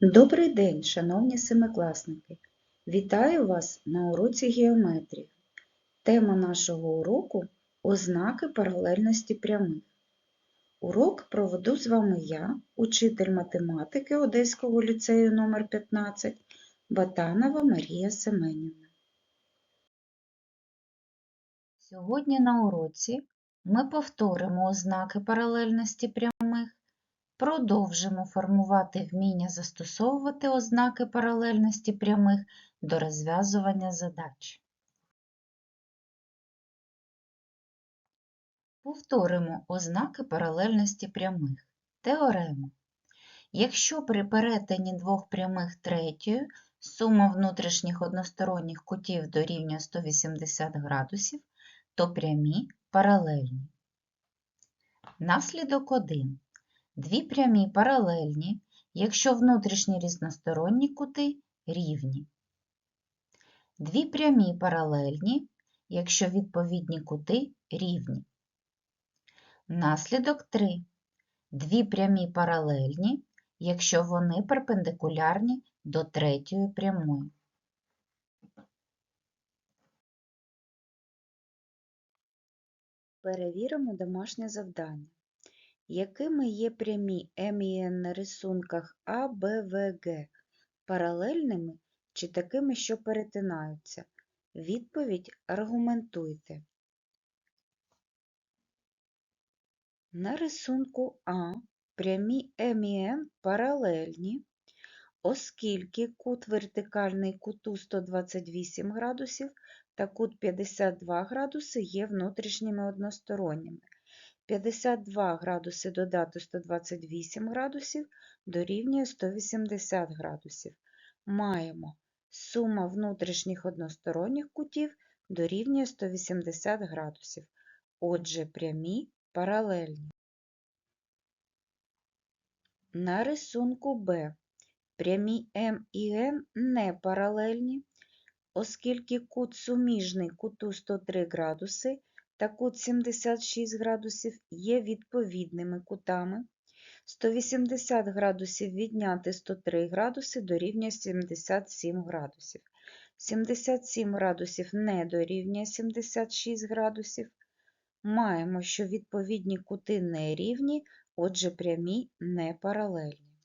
Добрий день, шановні семикласники! Вітаю вас на уроці геометрії. Тема нашого уроку – ознаки паралельності прямих. Урок проведу з вами я, учитель математики Одеського ліцею номер 15 Батанова Марія Семенівна. Сьогодні на уроці ми повторимо ознаки паралельності прямих, продовжимо формувати вміння застосовувати ознаки паралельності прямих до розв'язування задач. Повторимо ознаки паралельності прямих. Теорема. Якщо при перетині двох прямих третьою сума внутрішніх односторонніх кутів дорівнює 180 градусів, то прямі паралельні. Наслідок 1. Дві прямі паралельні, якщо внутрішні різносторонні кути рівні. Дві прямі паралельні, якщо відповідні кути рівні. Наслідок 3. Дві прямі паралельні, якщо вони перпендикулярні до третьої прямої. Перевіримо домашнє завдання. Якими є прямі М і Н на рисунках А, Б, В, Г? Паралельними чи такими, що перетинаються? Відповідь аргументуйте. На рисунку А прямі М і Н паралельні, оскільки кут вертикальний куту 128 градусів та кут 52 градуси є внутрішніми односторонніми. 52 градуси додати 128 градусів дорівнює 180 градусів. Маємо сума внутрішніх односторонніх кутів дорівнює 180 градусів. Отже, прямі паралельні. На рисунку Б прямі М і Н не паралельні, оскільки кут суміжний куту 103 градуси та кут 76 градусів є відповідними кутами. 180 градусів відняти 103 градуси дорівнює 77 градусів. 77 градусів не дорівнює 76 градусів. Маємо, що відповідні кути не рівні, отже прямі не паралельні.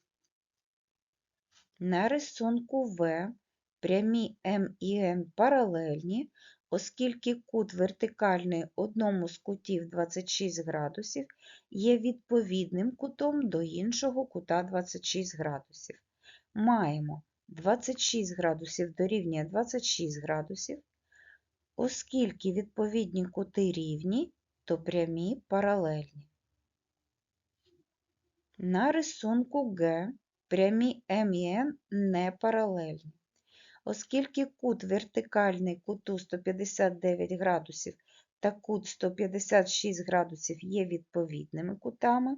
На рисунку В прямі М і Н паралельні, оскільки кут вертикальний одному з кутів 26 градусів є відповідним кутом до іншого кута 26 градусів. Маємо 26 градусів дорівнює 26 градусів, оскільки відповідні кути рівні, то прямі паралельні. На рисунку Г прямі М і Н не паралельні. Оскільки кут вертикальний куту 159 градусів та кут 156 градусів є відповідними кутами,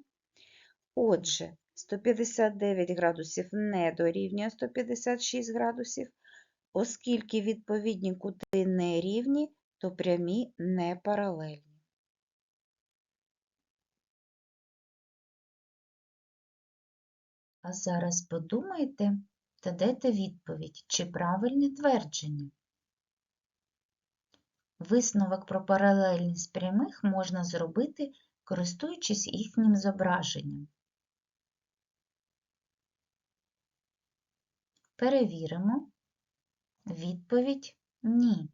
отже, 159 градусів не дорівнює 156 градусів, оскільки відповідні кути не рівні, то прямі не паралельні. А зараз подумайте та дайте відповідь, чи правильне твердження. Висновок про паралельність прямих можна зробити, користуючись їхнім зображенням. Перевіримо. Відповідь ні.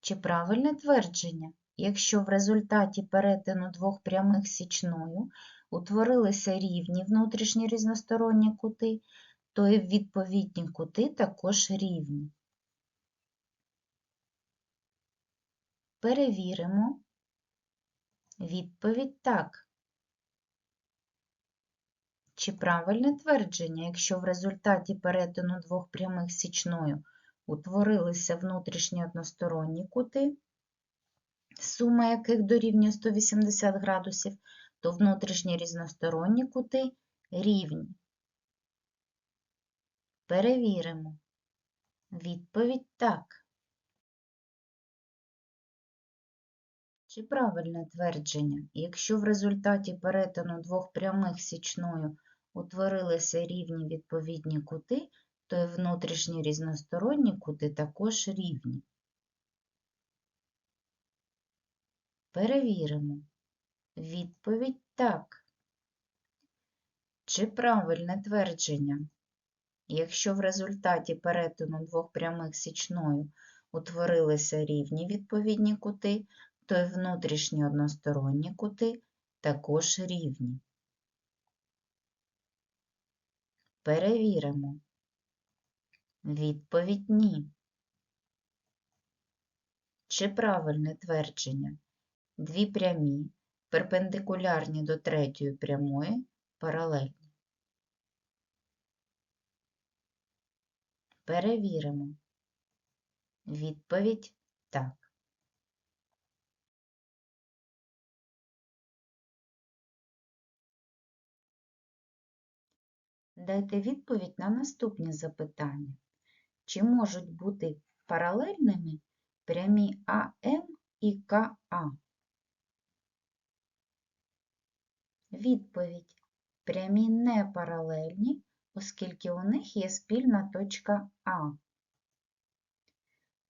Чи правильне твердження, якщо в результаті перетину двох прямих січною утворилися рівні внутрішні різносторонні кути, то і відповідні кути також рівні. Перевіримо. Відповідь так. Чи правильне твердження, якщо в результаті перетину двох прямих січною утворилися внутрішні односторонні кути, сума яких дорівнює 180 градусів, то внутрішні різносторонні кути рівні. Перевіримо. Відповідь так. Чи правильне твердження, якщо в результаті перетину двох прямих січною утворилися рівні відповідні кути, то й внутрішні різносторонні кути також рівні. Перевіримо. Відповідь так. Чи правильне твердження? Якщо в результаті перетину двох прямих січною утворилися рівні відповідні кути, то й внутрішні односторонні кути також рівні. Перевіримо. Відповідь ні. Чи правильне твердження? Дві прямі, перпендикулярні до третьої прямої, паралельні. Перевіримо. Відповідь так. Дайте відповідь на наступні запитання. Чи можуть бути паралельними прямі АМ і КА? Відповідь. Прямі не паралельні, оскільки у них є спільна точка А.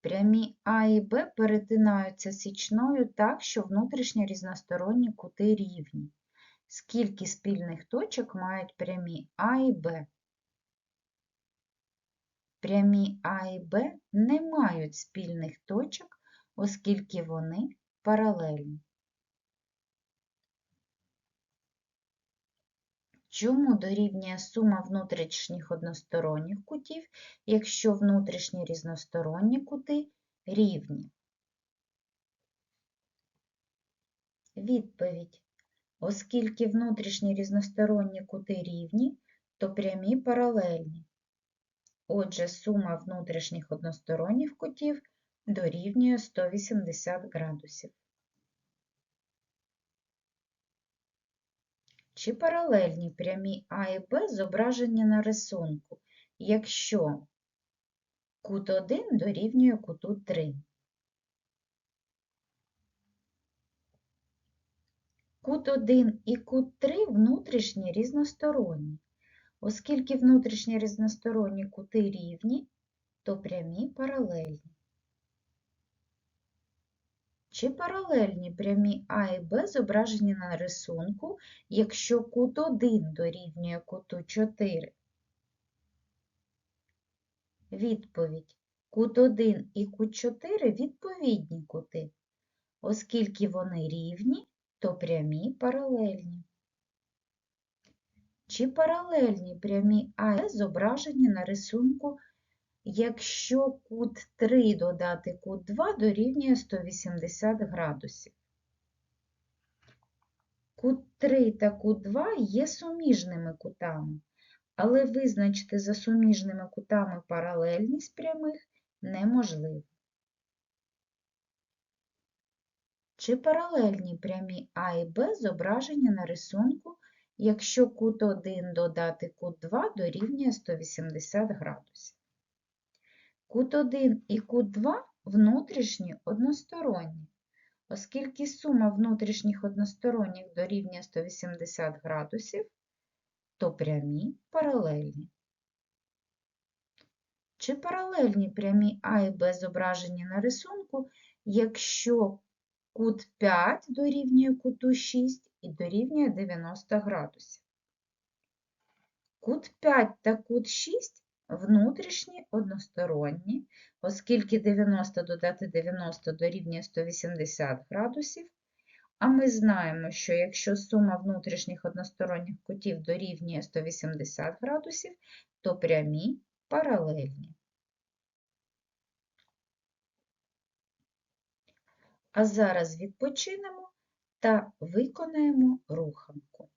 Прямі А і Б перетинаються січною так, що внутрішні різносторонні кути рівні. Скільки спільних точок мають прямі А і Б? Прямі А і Б не мають спільних точок, оскільки вони паралельні. Чому дорівнює сума внутрішніх односторонніх кутів, якщо внутрішні різносторонні кути рівні? Відповідь. Оскільки внутрішні різносторонні кути рівні, то прямі паралельні. Отже, сума внутрішніх односторонніх кутів дорівнює 180 градусів. Чи паралельні прямі А і Б зображені на рисунку, якщо кут 1 дорівнює куту 3? Кут 1 і кут 3 внутрішні різносторонні. Оскільки внутрішні різносторонні кути рівні, то прямі паралельні. Чи паралельні прямі А і Б зображені на рисунку, якщо кут 1 дорівнює куту 4? Відповідь. Кут 1 і кут 4 відповідні кути. Оскільки вони рівні, то прямі паралельні. Чи паралельні прямі А і Б зображені на рисунку, якщо кут 3 додати кут 2 дорівнює 180 градусів? Кут 3 та кут 2 є суміжними кутами, але визначити за суміжними кутами паралельність прямих неможливо. Чи паралельні прямі А і Б зображені на рисунку, якщо кут 1 додати кут 2 дорівнює 180 градусів? Кут 1 і кут 2 внутрішні односторонні, оскільки сума внутрішніх односторонніх дорівнює 180 градусів, то прямі паралельні. Чи паралельні прямі А і Б зображені на рисунку, якщо Кут 5 дорівнює куту 6 і дорівнює 90 градусів. Кут 5 та кут 6 внутрішні односторонні, оскільки 90 додати 90 дорівнює 180 градусів, а ми знаємо, що якщо сума внутрішніх односторонніх кутів дорівнює 180 градусів, то прямі паралельні. А зараз відпочинемо та виконаємо руханку.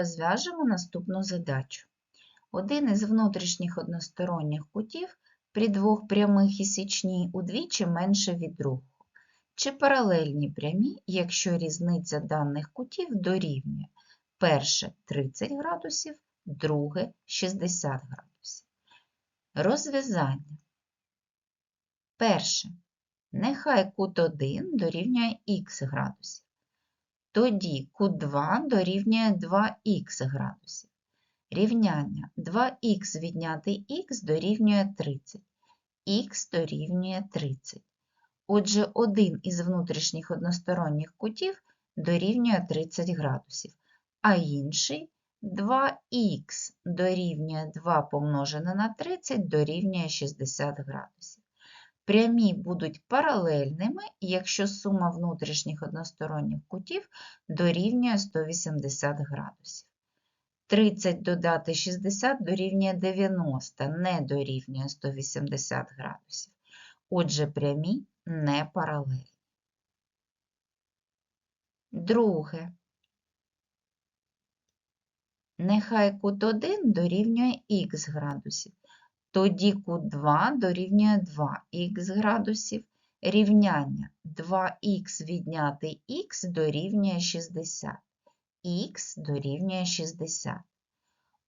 Розв'яжемо наступну задачу. Один із внутрішніх односторонніх кутів при двох прямих і січній удвічі менше від другого. Чи паралельні прямі, якщо різниця даних кутів дорівнює перше 30 градусів, друге 60 градусів. Розв'язання. Перше. Нехай кут 1 дорівнює х градусів. Тоді кут 2 дорівнює 2х градусів. Рівняння 2х відняти х дорівнює 30. х дорівнює 30. Отже, один із внутрішніх односторонніх кутів дорівнює 30 градусів, а інший 2х дорівнює 2 помножене на 30 дорівнює 60 градусів. Прямі будуть паралельними, якщо сума внутрішніх односторонніх кутів дорівнює 180 градусів. 30 додати 60 дорівнює 90, не дорівнює 180 градусів. Отже, прямі не паралельні. Друге. Нехай кут 1 дорівнює х градусів. Тоді кут 2 дорівнює 2х градусів. Рівняння 2х відняти х дорівнює 60. х дорівнює 60.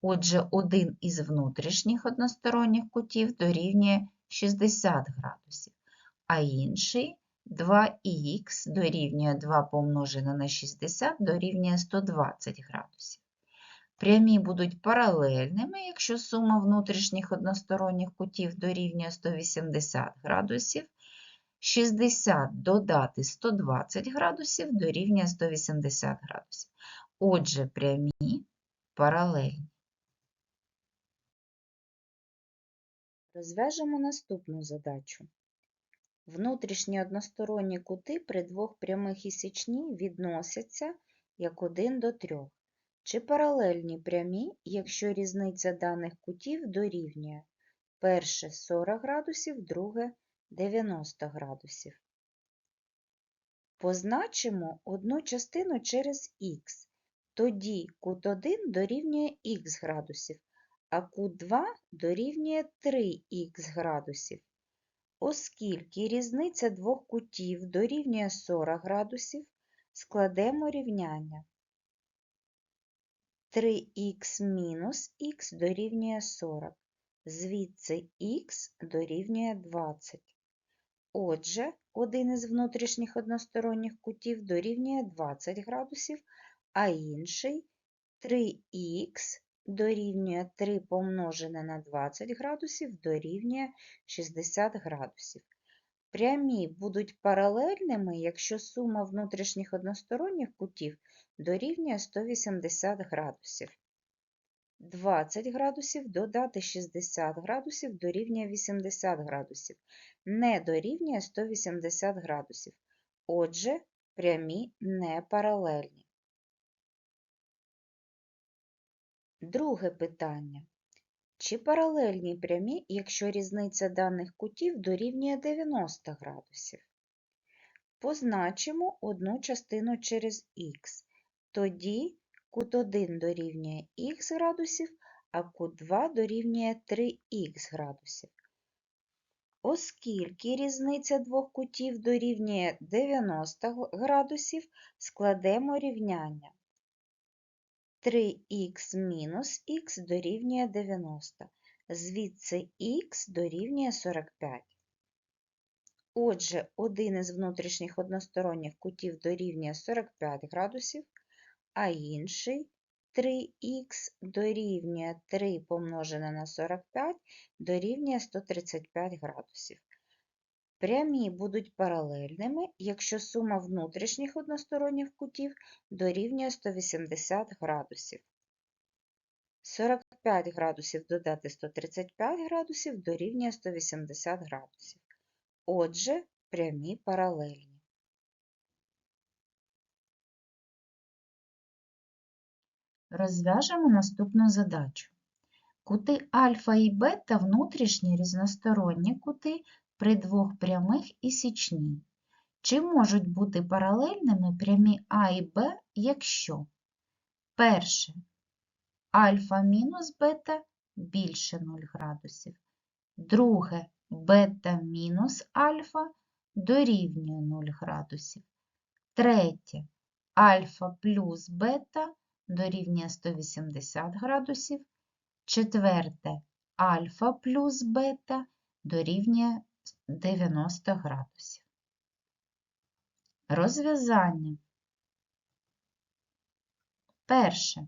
Отже, один із внутрішніх односторонніх кутів дорівнює 60 градусів, а інший 2х дорівнює 2 помножене на 60 дорівнює 120 градусів. Прямі будуть паралельними, якщо сума внутрішніх односторонніх кутів дорівнює 180 градусів. 60 додати 120 градусів дорівнює 180 градусів. Отже, прямі паралельні. Розв'яжемо наступну задачу. Внутрішні односторонні кути при двох прямих і січні відносяться як 1 до 3. Чи паралельні прямі, якщо різниця даних кутів дорівнює перше 40 градусів, друге 90 градусів. Позначимо одну частину через х. Тоді кут 1 дорівнює х градусів, а кут 2 дорівнює 3х градусів. Оскільки різниця двох кутів дорівнює 40 градусів, складемо рівняння. 3х мінус х дорівнює 40. Звідси х дорівнює 20. Отже, один із внутрішніх односторонніх кутів дорівнює 20 градусів, а інший 3х дорівнює 3 помножене на 20 градусів дорівнює 60 градусів. Прямі будуть паралельними, якщо сума внутрішніх односторонніх кутів дорівнює 180 градусів. 20 градусів додати 60 градусів дорівнює 80 градусів, не дорівнює 180 градусів. Отже, прямі не паралельні. Друге питання. Чи паралельні прямі, якщо різниця даних кутів дорівнює 90 градусів? Позначимо одну частину через х. Тоді кут 1 дорівнює х градусів, а кут 2 дорівнює 3х градусів. Оскільки різниця двох кутів дорівнює 90 градусів, складемо рівняння. 3х мінус х дорівнює 90. Звідси х дорівнює 45. Отже, один із внутрішніх односторонніх кутів дорівнює 45 градусів, а інший 3х дорівнює 3 помножене на 45 дорівнює 135 градусів. Прямі будуть паралельними, якщо сума внутрішніх односторонніх кутів дорівнює 180 градусів. 45 градусів додати 135 градусів дорівнює 180 градусів. Отже, прямі паралельні. Розв'яжемо наступну задачу. Кути альфа і бета внутрішні різносторонні кути при двох прямих і січні. Чи можуть бути паралельними прямі А і Б, якщо перше альфа мінус бета більше 0 градусів. Друге бета мінус альфа дорівнює 0 градусів. Третє альфа плюс бета дорівнює 180 градусів. Четверте альфа плюс бета дорівнює 90 градусів. Розв'язання. Перше.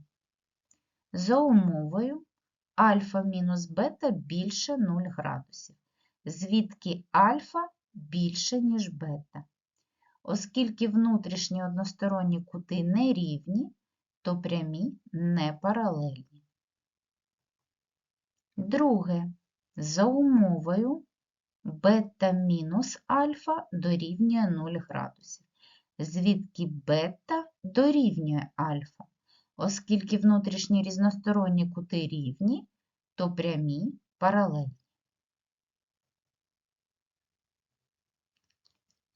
За умовою альфа мінус бета більше 0 градусів, звідки альфа більше, ніж бета. Оскільки внутрішні односторонні кути не рівні, то прямі не паралельні. Друге. За умовою бета мінус альфа дорівнює 0 градусів, звідки бета дорівнює альфа. Оскільки внутрішні різносторонні кути рівні, то прямі паралельні.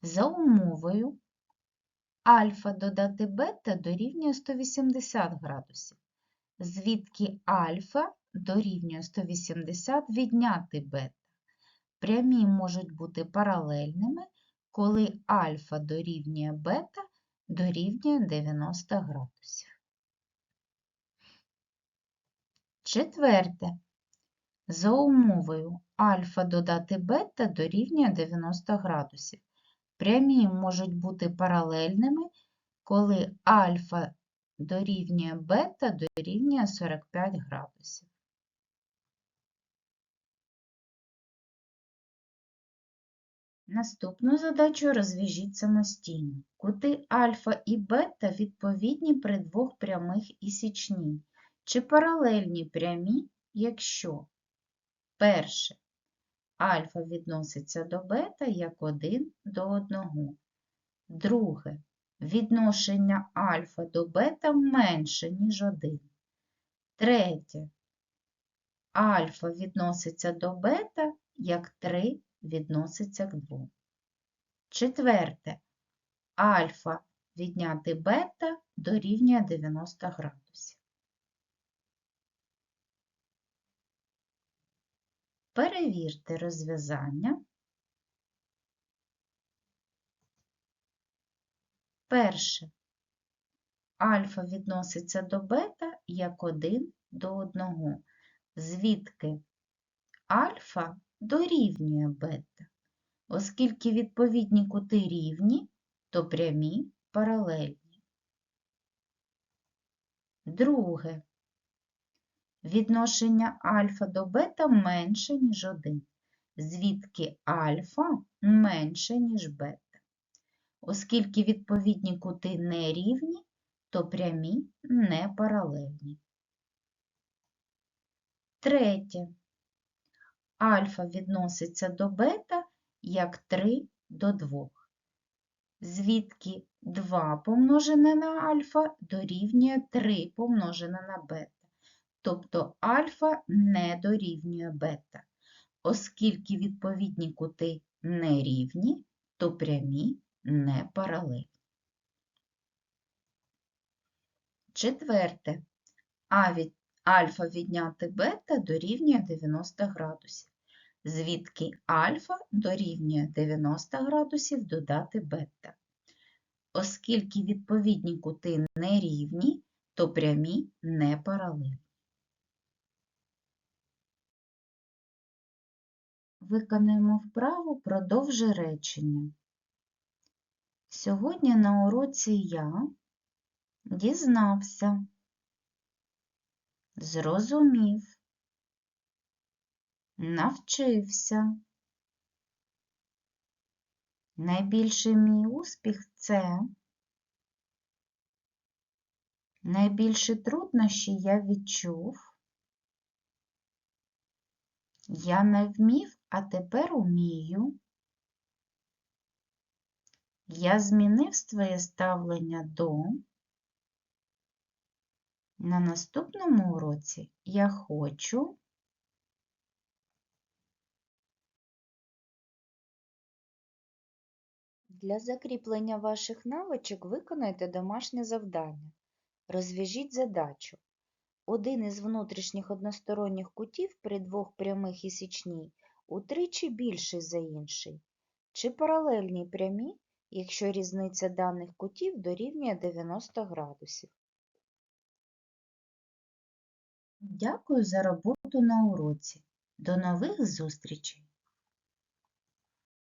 За умовою альфа додати бета дорівнює 180 градусів, звідки альфа дорівнює 180 відняти бета. Прямі можуть бути паралельними, коли альфа дорівнює бета дорівнює 90 градусів. Четверте. За умовою альфа додати бета дорівнює 90 градусів. Прямі можуть бути паралельними, коли альфа дорівнює бета дорівнює 45 градусів. Наступну задачу розв'яжіть самостійно. Кути альфа і бета відповідні при двох прямих і січні. Чи паралельні прямі, якщо перше альфа відноситься до бета як 1 до 1. Друге відношення альфа до бета менше, ніж 1. Третє альфа відноситься до бета як 3 відноситься к 2. Четверте альфа відняти бета дорівнює 90 градусів. Перевірте розв'язання. Перше. Альфа відноситься до бета як 1 до 1, звідки альфа дорівнює бета. Оскільки відповідні кути рівні, то прямі паралельні. Друге. Відношення альфа до бета менше, ніж 1, звідки альфа менше, ніж бета. Оскільки відповідні кути не рівні, то прямі не паралельні. Третє. Альфа відноситься до бета як 3 до 2, звідки 2 помножене на альфа дорівнює 3 помножене на бета тобто альфа не дорівнює бета. Оскільки відповідні кути не рівні, то прямі не паралельні. Четверте. А від альфа відняти бета дорівнює 90 градусів. Звідки альфа дорівнює 90 градусів додати бета. Оскільки відповідні кути не рівні, то прямі не паралельні. Виконаємо вправу продовжи речення. Сьогодні на уроці я дізнався, зрозумів, навчився. Найбільший мій успіх це найбільші труднощі я відчув. Я не вмів, а тепер умію. Я змінив своє ставлення до. На наступному уроці я хочу. Для закріплення ваших навичок виконайте домашнє завдання. Розв'яжіть задачу. один із внутрішніх односторонніх кутів при двох прямих і січній утричі більший за інший? Чи паралельні прямі, якщо різниця даних кутів дорівнює 90 градусів? Дякую за роботу на уроці. До нових зустрічей!